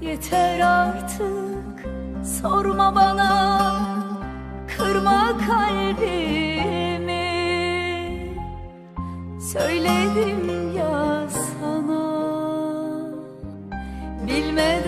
Yeter artık sorma bana Kırma kalbimi. Söyledim ya sana Bilmeden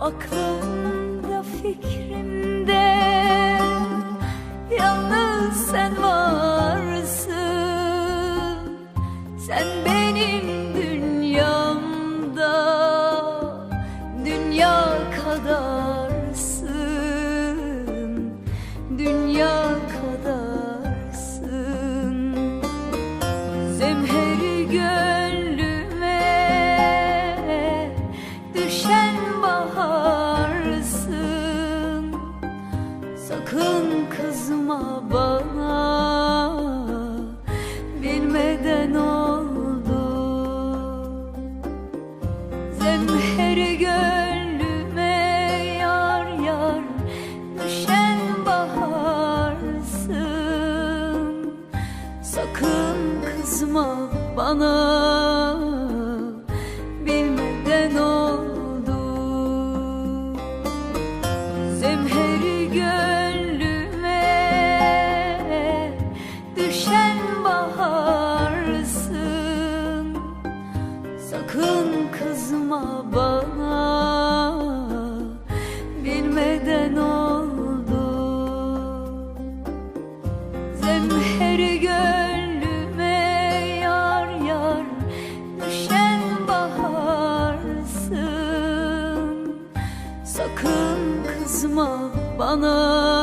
Aklımda fikrimde. Yalnız sen varsın Sakın kızma bana. Bilmeden oldu. Zemheri gönlüme yar yar düşen baharsın. Sakın kızma bana. Bilmeden oldu. Zemheri Zemheri gönlüme yar yar. Düşen baharsın. Sakın kızma bana